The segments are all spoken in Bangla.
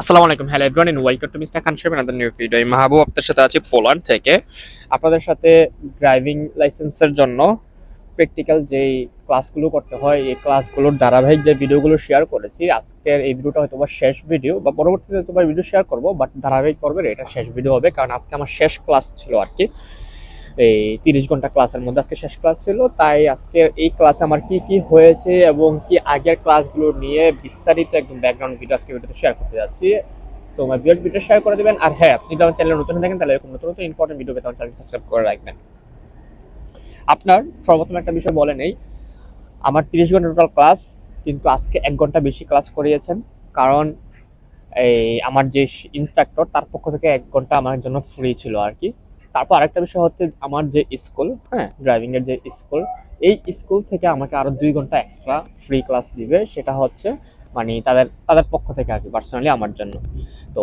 আসসালামু আলাইকুম। Hello everyone and welcome to mister Khan সাহেব নিউ ভিডিও মাহবুব আপনাদের সাথে আছি পোল্যান্ড থেকে। আপনাদের সাথে ড্রাইভিং লাইসেন্সের জন্য প্র্যাকটিক্যাল যেই ক্লাসগুলো করতে হয়, এই ক্লাসগুলোর ধারাবাহিক যে ভিডিওগুলো শেয়ার করেছি, আজকের এই ভিডিওটা হয়তো বা শেষ ভিডিও বা পরবর্তীতে বা ভিডিও শেয়ার করব বাট ধারাবাহিক পর্বের এটা শেষ ভিডিও হবে, কারণ আজকে আমার শেষ ক্লাস ছিল আর কি। এই তিরিশ ঘণ্টা ক্লাসের মধ্যে আজকে শেষ ক্লাস ছিল। তাই আজকে এই ক্লাসে আমার কি কি হয়েছে এবং কি আগের ক্লাসগুলো নিয়ে বিস্তারিত একদম ব্যাকগ্রাউন্ড ভিডিও আজকে ভিডিওতে শেয়ার করতে যাচ্ছি। সো আমার ভিডিও ভিডিও শেয়ার করে দেবেন। আর হ্যাঁ আপনি আমার চ্যানেলে নতুন থাকেন, তাহলে এরকম নতুন নতুন ইম্পর্টেন্ট ভিডিও পেতে আমার চ্যানেল সাবস্ক্রাইব করে রাখবেন। আপনার সর্বপ্রথম একটা বিষয় বলে নেই, আমার তিরিশ ঘণ্টা টোটাল ক্লাস কিন্তু আজকে এক ঘণ্টা বেশি ক্লাস করিয়েছেন। কারণ এই আমার যে ইনস্ট্রাক্টর তার পক্ষ থেকে এক ঘণ্টা আমার জন্য ফ্রি ছিল আর কি। তারপর আরেকটা বিষয় হচ্ছে আমার যে স্কুল হ্যাঁ ড্রাইভিং এর যে স্কুল, এই স্কুল থেকে আমাকে আরও দুই ঘণ্টা এক্সট্রা ফ্রি ক্লাস দিবে, সেটা হচ্ছে মানে তাদের তাদের পক্ষ থেকে আর কি পার্সোনালি আমার জন্য। তো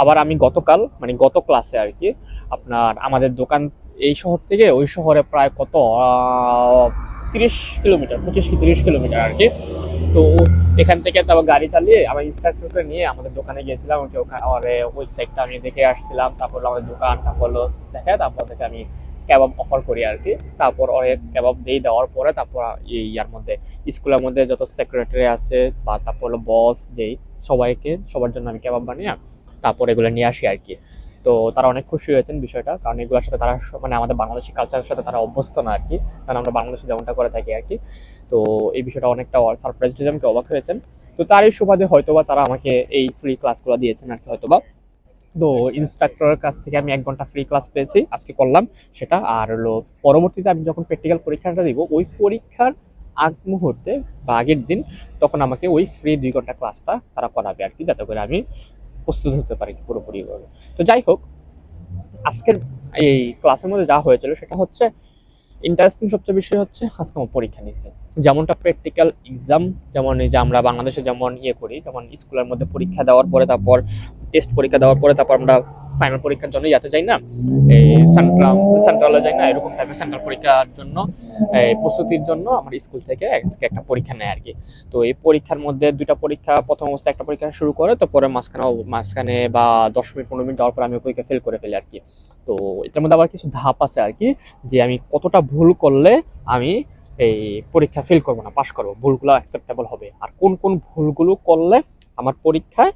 আবার আমি গতকাল মানে গত ক্লাসে আর কি, আপনার আমাদের দোকান এই শহর থেকে ওই শহরে প্রায় কত তিরিশ কিলোমিটার, পঁচিশ কি তিরিশ কিলোমিটার আর কি তো এখান থেকে তারপর গাড়ি চালিয়ে আমার ইনস্ট্রাক্টরকে নিয়ে আমাদের দোকানে গিয়েছিলাম ওই সাইডটা আমি দেখে আসছিলাম, তারপর হলো আমাদের দোকান, তারপর হলো দেখে, তারপর থেকে আমি ক্যাবাব অফার করি আর কি। তারপর অনেক ক্যাবাব দিয়ে দেওয়ার পরে তারপর ইয়ার মধ্যে স্কুলের মধ্যে যত সেক্রেটারি আছে বা তারপর বস যেই, সবাইকে সবার জন্য আমি ক্যাবাব বানিয়ে তারপর এগুলো নিয়ে আসি আর কি। তো তারা অনেক খুশি হয়েছেন বিষয়টা, কারণ এগুলোর সাথে তারা মানে আমাদের বাংলাদেশি কালচারের সাথে তারা অভ্যস্ত না আর কি। কারণ আমরা বাংলাদেশে যেমনটা করে থাকি আর কি। তো এই বিষয়টা অনেকটা সারপ্রাইজ আমাকে অবাক হয়েছেন। তো তারই সুবাদে হয়তোবা তারা আমাকে এই ফ্রি ক্লাসগুলো দিয়েছেন আর কি হয়তোবা। তো ইনস্ট্রাক্টরের কাছ থেকে আমি এক ঘণ্টা ফ্রি ক্লাস পেয়েছি, আজকে করলাম সেটা। আর হলো, পরবর্তীতে আমি যখন প্র্যাকটিক্যাল পরীক্ষাটা দিব, ওই পরীক্ষার আগ মুহূর্তে বা আগের দিন তখন আমাকে ওই ফ্রি দুই ঘণ্টা ক্লাসটা তারা করাবে আর কি, যাতে করে আমি প্রস্তুত হতে পারি পুরোপুরিভাবে তো যাই হোক, আজকের এই ক্লাসের মধ্যে যা হয়েছিল সেটা হচ্ছে ইন্টারেস্টিং সবচেয়ে বিষয় হচ্ছে আজকে আমার পরীক্ষা নিয়েছে। যেমনটা প্র্যাকটিক্যাল এক্সাম যেমন এই যে আমরা বাংলাদেশে যেমন ইয়ে করি, যেমন স্কুলের মধ্যে পরীক্ষা দেওয়ার পরে তারপর টেস্ট পরীক্ষা দেওয়ার পরে তারপর আমরা ফাইনাল পরীক্ষার জন্য যাতে যাই না, এই সেন্ট্রাল সেন্ট্রালে যাই না, এরকম টাইপের সেন্ট্রাল পরীক্ষার জন্য প্রস্তুতির জন্য আমার স্কুল থেকে আজকে একটা পরীক্ষা নেয় আর কি তো এই পরীক্ষার মধ্যে দুইটা পরীক্ষা, প্রথম অবস্থায় একটা পরীক্ষা শুরু করে, তো পরে মাঝখানে মাঝখানে বা দশ মিনিট, পনেরো মিনিট যাওয়ার পর আমি পরীক্ষা ফেল করে ফেলি আর কি তো এটার মধ্যে আবার কিছু ধাপ আছে আর কি যে আমি কতটা ভুল করলে আমি এই পরীক্ষা ফেল করব না পাশ করব, ভুলগুলো অ্যাকসেপ্টেবল হবে। আর কোন কোন ভুলগুলো করলে আমার পরীক্ষায়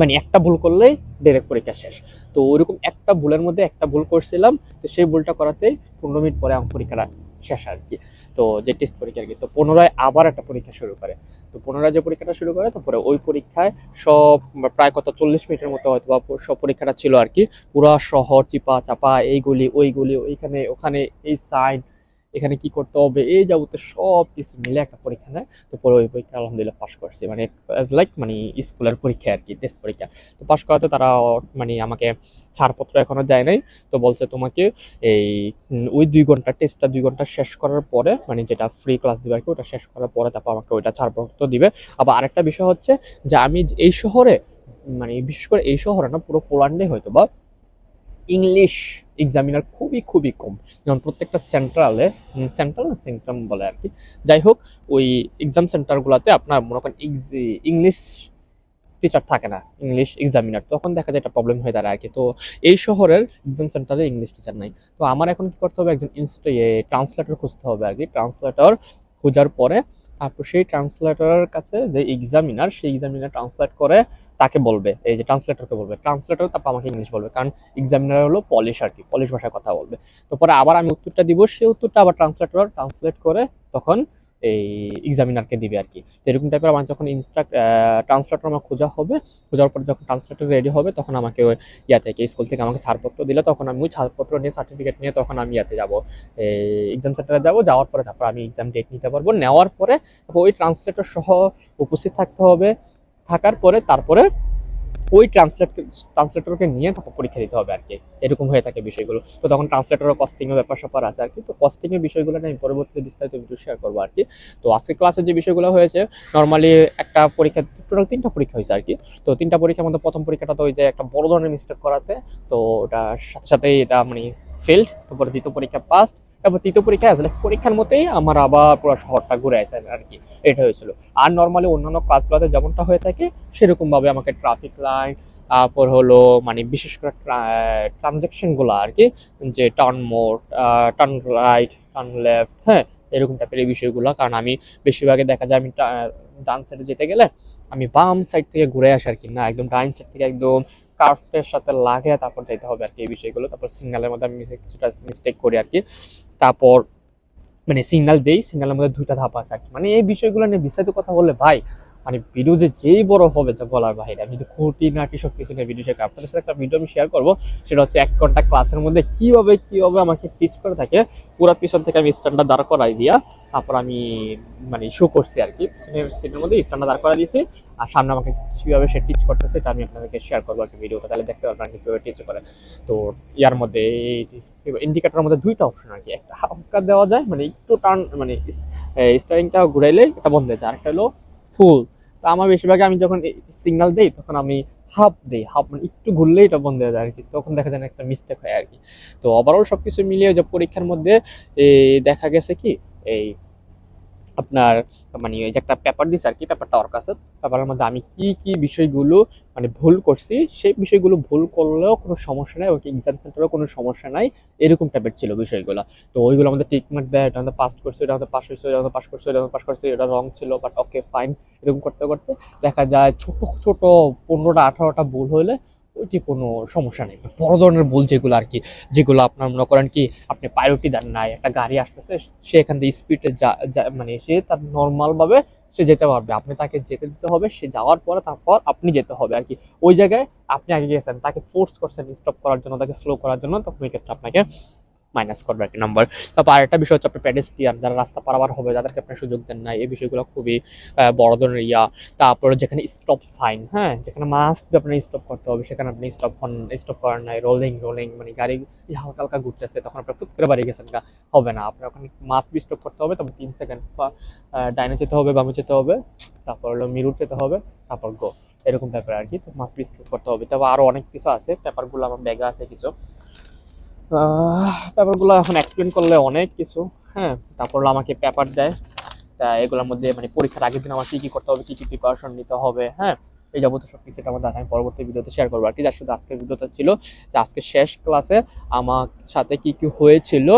মানে একটা ভুল করলেই ডাইরেক্ট পরীক্ষা শেষ। তো ওইরকম একটা ভুলের মধ্যে একটা ভুল করছিলাম, তো সেই ভুলটা করাতেই পনেরো মিনিট পরে আমার পরীক্ষাটা শেষ আর কি। তো যে টেস্ট পরীক্ষা আর কি, তো পুনরায় আবার একটা পরীক্ষা শুরু করে। তো পুনরায় যে পরীক্ষাটা শুরু করে, তারপরে ওই পরীক্ষায় সব প্রায় কত চল্লিশ মিনিটের মতো হয়তো বা সব পরীক্ষাটা ছিল আর কি। পুরা শহর চিপা চাপা এইগুলি ওইগুলি ওইখানে, ওখানে, এই সাইন এখানে কি করতে হবে? এই যাবতীয় সব কিছু মিলে একটা পরীক্ষা নেয় তো পরে ওই পরীক্ষা আলহামদুলিল্লাহ পাশ করছি। মানে অ্যাজ লাইক মানে স্কুলের পরীক্ষা আর কি টেস্ট পরীক্ষা। তো পাশ করাতে তারা মানে আমাকে ছাড়পত্র এখনও দেয় নাই। তো বলছে তোমাকে এই ওই দুই ঘণ্টা টেস্টটা দুই ঘণ্টা শেষ করার পরে মানে যেটা ফ্রি ক্লাস দিবে আর কি, ওটা শেষ করার পরে তারপর আমাকে ওইটা ছাড়পত্র দিবে। আবার আরেকটা বিষয় হচ্ছে যে আমি এই শহরে মানে বিশেষ করে এই শহরে না, পুরো পোল্যান্ডে হয়তো বা ইংলিশ এক্সামিনার খুবই খুবই কম। যেমন প্রত্যেকটা সেন্ট্রালে সেন্ট্রাল না সেন্ট্রাম বলে আর কি। যাই হোক, ওই এক্সাম সেন্টারগুলোতে আপনার মনে করেন ইংলিশ টিচার থাকে না, ইংলিশ এক্সামিনার তখন দেখা যায় একটা প্রবলেম হয়ে দাঁড়ায় আর কি। তো এই শহরের এক্সাম সেন্টারে ইংলিশ টিচার নাই। তো আমার এখন কি করতে হবে? একজন ট্রান্সলেটর খুঁজতে হবে আর কি। ট্রান্সলেটর খোঁজার পরে তারপর সেই ট্রান্সলেটরের কাছে যে এক্সামিনার সেই এক্সামিনার ট্রান্সলেট করে তাকে বলবে, এই যে ট্রান্সলেটরকে বলবে। ট্রান্সলেটর তারপর আমাকে ইংলিশ বলবে, কারণ এক্সামিনার হলো পলিশ আর কি পলিশ ভাষায় কথা বলবে। তো পরে আবার আমি উত্তরটা দিব, সেই উত্তরটা আবার ট্রান্সলেটর ট্রান্সলেট করে তখন এই এক্সামিনারকে দিবে আর কি তো এরকম টাইপের আমার যখন ইনস্ট্রাক্ট ট্রান্সলেটর আমার খোঁজা হবে, খোঁজার পর যখন ট্রান্সলেটর রেডি হবে, তখন আমাকে ওই ইয়া থেকে স্কুল থেকে আমাকে ছাড়পত্র দিলে তখন আমি ওই ছাড়পত্র নিয়ে সার্টিফিকেট নিয়ে তখন আমি ইয়াতে যাব। এই এক্সাম সেন্টারে যাব, যাওয়ার পরে তারপর আমি এক্সাম ডেট নিতে পারব। নেওয়ার পরে ওই ট্রান্সলেটর সহ উপস্থিত থাকতে হবে। থাকার পরে তারপরে ওই ট্রান্সলেট ট্রান্সলেটরকে নিয়ে তারপর পরীক্ষা দিতে হবে আর কি এরকম হয়ে থাকে বিষয়গুলো। তো তখন ট্রান্সলেটরের কস্টিং এর ব্যাপার স্যাপার আছে আর কি তো কস্টিং এর বিষয়গুলো আমি পরবর্তীতে বিস্তারিত ভিডিও শেয়ার করব আর কি তো আজকে ক্লাসে যে বিষয়গুলো হয়েছে নর্মালি একটা পরীক্ষা টোটাল তিনটা পরীক্ষা হয়েছে আর কি তো তিনটা পরীক্ষার মধ্যে প্রথম পরীক্ষাটা তো ওই যে একটা বড় ধরনের মিস্টেক করাতে, তো ওটার সাথে সাথেই এটা মানে ফেল্ড তারপরে দ্বিতীয় পরীক্ষা পাস্ট তারপর তৃতীয় পরীক্ষায় আসলে পরীক্ষার মতেই আমার আবার পুরো শহরটা ঘুরে আসে আর কি, এটা হয়েছিল। আর নর্মালি অন্যান্য ক্লাসগুলোতে যেমনটা হয়ে থাকে সেরকম ভাবে আমাকে ট্রাফিক লাইন তারপর হলো মানে বিশেষ করে ট্রানজেকশনগুলো আর কি, যে turn mode turn right turn left হ্যাঁ এরকম টাইপের এই বিষয়গুলো। কারণ আমি বেশিরভাগে দেখা যায় আমি ডান সাইডে যেতে গেলে আমি বাম সাইড থেকে ঘুরে আসি আর কি না, একদম ডাইন সাইড থেকে একদম কার্ভের সাথে লাগে তারপর যেতে হবে আর কি এই বিষয়গুলো। তারপর সিগন্যালের মধ্যে আমি কিছুটা মিস্টেক করি আর কি। তারপর মানে সিগনাল দেই সিগনালের মধ্যে দুইটা ধাপ আছে আর কি। মানে এই বিষয়গুলো নিয়ে বিস্তারিত কথা বললে ভাই মানে ভিডিও যে যেই বড় হবে তা বলার বাইরে। আমি যদি খুঁটি নাটি সব কিছু নিয়ে ভিডিও শেয়ার আপনাদের সাথে একটা ভিডিও আমি শেয়ার করব। সেটা হচ্ছে এক ঘণ্টা ক্লাসের মধ্যে কীভাবে কীভাবে আমাকে টিচ করে থাকে, পুরো পিছন থেকে আমি স্ট্যান্ডার্ড দাঁড় করাই দিয়া তারপর আমি মানে শো করছি আর কি। পিছনের সিটের মধ্যে স্ট্যান্ডার্ড দাঁড় করা দিয়েছি। আর সামনে আমাকে কীভাবে সে টিচ করতেছে এটা আমি আপনাদেরকে শেয়ার করব একটা ভিডিওতে তাহলে দেখতে পারবেন আর কি কীভাবে টিচ করে। তো ইয়ার মধ্যে এই ইন্ডিকেটারের মধ্যে দুইটা অপশন আর কি। একটা হালকা দেওয়া যায় মানে একটু টার্ন মানে স্টারিংটা ঘুরাইলে এটা বন্ধ হয়ে যায়। আরেকটা হলো ফুল তো আমার বেশিরভাগ আমি যখন সিগনাল দেই, তখন আমি হাফ দেই, হাফ মানে একটু ঘুরলেই এটা বন্ধ হয়ে যায় আর কি তখন দেখা যায় একটা মিস্টেক হয় আর কি তো ওভারঅল সব কিছু মিলিয়ে যে পরীক্ষার মধ্যে দেখা গেছে কি, এই আপনার মানে ওই যে একটা পেপার দিছে আর কি পেপারটা ওর কাছে পেপারের মধ্যে আমি কি কি বিষয়গুলো মানে ভুল করছি, সেই বিষয়গুলো ভুল করলেও কোনো সমস্যা নাই ওকে এক্সাম সেন্টারেও কোনো সমস্যা নাই, এরকম টাইপের ছিল বিষয়গুলো। তো ওইগুলো আমাদের ট্রিটমেন্ট দেয়, এটা আমাদের পাস করছে, এটা আমাদের পাস হয়েছে, এটা আমাদের পাস করছে, এটা আমাদের পাস করছে, এটা রং ছিল বাট ওকে ফাইন এরকম করতে করতে দেখা যায় ছোট ছোট পনেরোটা, আঠারোটা ভুল হলে ওইটি কোনো সমস্যা নেই। বড় ধরনের ভুল যেগুলো আর কি, যেগুলো আপনার মনে করেন কি, আপনি পায়োটি দেন নাই, একটা গাড়ি আসতেছে, সে এখান থেকে স্পিডে যা মানে সে তার নর্মালভাবে সে যেতে পারবে। আপনি তাকে যেতে দিতে হবে, সে যাওয়ার পরে তারপর আপনি যেতে হবে আর কি। ওই জায়গায় আপনি আগে গেছেন, তাকে ফোর্স করছেন স্টপ করার জন্য, তাকে স্লো করার জন্য, তখন ক্ষেত্রে আপনাকে মাইনাস করবে আর কি নাম্বার তারপর আরেকটা বিষয় হচ্ছে আপনি প্যাডেস্টিয়ান যারা রাস্তা পারাবার হবে যাদেরকে আপনি সুযোগ দেন না এই বিষয়গুলো খুবই বড় ধরনের ইয়া। তারপরে যেখানে স্টপ সাইন হ্যাঁ? যেখানে মাস্ট আপনার স্টপ করতে হবে, সেখানে আপনি স্টপ স্টপ করার নাই। রোলিং রোলিং মানে গাড়ি হালকা হালকা ঘুরতেছে, তখন আপনার ফুট করে বাড়ি গেছেন হবে না। আপনার ওখানে মাস্ট বি স্টপ করতে হবে, তারপর তিন সেকেন্ড বা ডাইনে যেতে হবে, বামে যেতে হবে, তারপর হলো মিরুর যেতে হবে, তারপর গো এরকম টাইপের আর কি, তো মাস্ট বি স্টপ করতে হবে। তারপর আরও অনেক কিছু আছে, পেপারগুলো আমার ব্যাগে আছে কিছু। পেপারগুলো এখন এক্সপ্লেন করলে অনেক কিছু। হ্যাঁ তারপর আমাকে পেপার দেয়। তা এগুলোর মধ্যে মানে পরীক্ষার আগের দিন আমার কী কী করতে হবে, কী কী প্রিপারেশন নিতে হবে হ্যাঁ। এই যাবতীয় সব কিছু আমাদের আমি পরবর্তী ভিডিওতে শেয়ার করব। আর কি, যার শুধু আজকের ভিডিওটা ছিল, যে আজকে শেষ ক্লাসে আমার সাথে কি কি হয়েছিল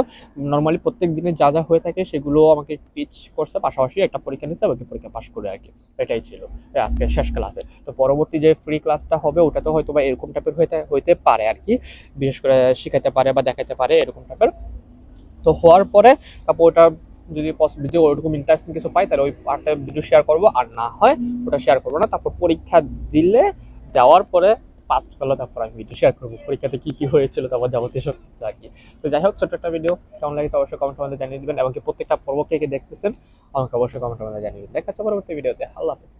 নর্মালি প্রত্যেক দিনে যা যা হয়ে থাকে সেগুলো আমাকে টিচ করছে, পাশাপাশি একটা পরীক্ষা নিচ্ছে আমাকে পরীক্ষা পাশ করে আর কি। এটাই ছিল আজকে শেষ ক্লাসে তো পরবর্তী যে ফ্রি ক্লাসটা হবে ওটা তো হয়তো বা এরকম টাইপের হইতে হইতে পারে আর কি। বিশেষ করে শিখাতে পারে বা দেখাতে পারে এরকম টাইপের তো হওয়ার পরে, তারপর ওটা যদি পসিবল যদি ওরকম ইন্টারেস্টিং কিছু পাই, তাহলে ওই পার্টটা ভিডিও শেয়ার করব। আর না হয়, ওটা শেয়ার করব না। তারপর পরীক্ষা দিলে, দেওয়ার পরে পাস করল তারপর আমি ভিডিও শেয়ার করব। পরীক্ষাতে কী কী হয়েছিল তারপর যাবতীয় সব কিছু আর কি তো যাই হোক, ছোট্ট একটা ভিডিও কেমন লাগে অবশ্যই কমেন্ট মধ্যে জানিয়ে দেবেন। এবং প্রত্যেকটা পর্ব কে কে দেখতেছেন, আমাকে অবশ্যই কমেন্ট মধ্যে জানিয়ে দেবেন। দেখা হচ্ছে পরবর্তী ভিডিওতে আল্লাহ হাফিজ।